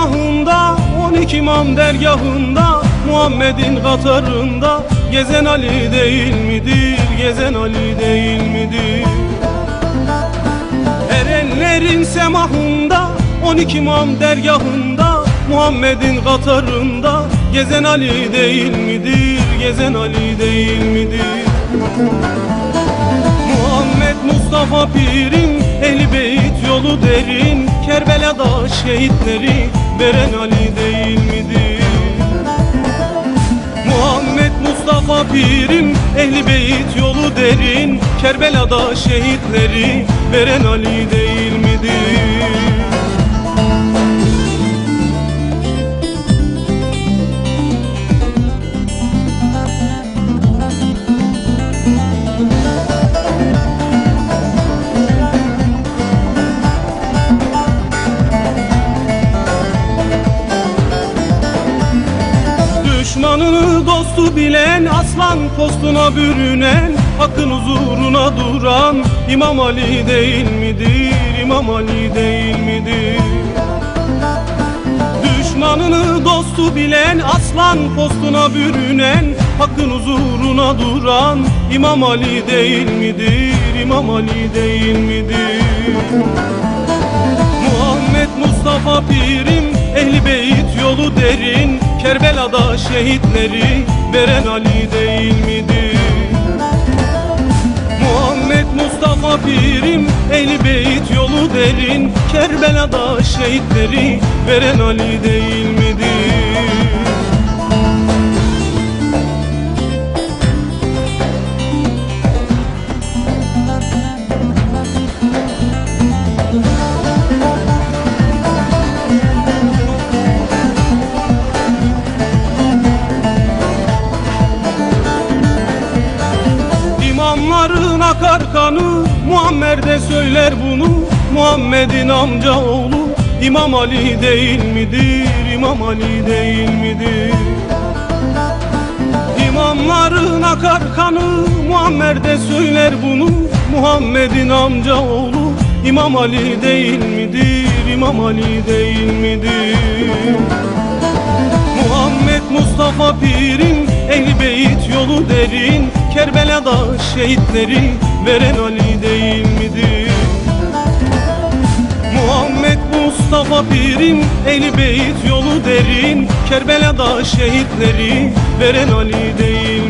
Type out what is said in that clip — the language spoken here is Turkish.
semahında On iki imam dergahında Muhammed'in katarında Gezen Ali değil midir? Gezen Ali değil midir? Erenlerin semahında On iki imam dergahında Muhammed'in katarında Gezen Ali değil midir? Gezen Ali değil midir? Muhammed Mustafa Pirim Ehli Beyt yolu derin Kerbela'da şehitleri Veren Ali değil midir? Muhammed Mustafa Pirim Ehli Beyt yolu derin Kerbela'da şehitleri Veren Ali değil midir? Dostu bilen Aslan postuna bürünen Hakkın huzuruna duran İmam Ali değil midir? İmam Ali değil midir? Düşmanını dostu bilen Aslan postuna bürünen Hakkın huzuruna duran İmam Ali değil midir? İmam Ali değil midir? Muhammed Mustafa Pirim Ehli Beyt yolu derin Kerbela'da şehitleri Veren Ali değil midir? Muhammed Mustafa Pirim Ehli Beyt yolu derin Kerbela'da şehitleri Veren Ali değil midir? İmamların akar kanı Muammer de söyler bunu Muhammed'in amca oğlu İmam Ali değil midir? İmam Ali değil midir? İmamların akar kanı Muammer de söyler bunu Muhammed'in amca oğlu İmam Ali değil midir? İmam Ali değil midir? Muhammed Mustafa Ehli Yolu derin Kerbela'da şehitleri Veren Ali değil midir? Muhammed Mustafa Pirim Ehli Beyt yolu derin Kerbela'da şehitleri Veren Ali değil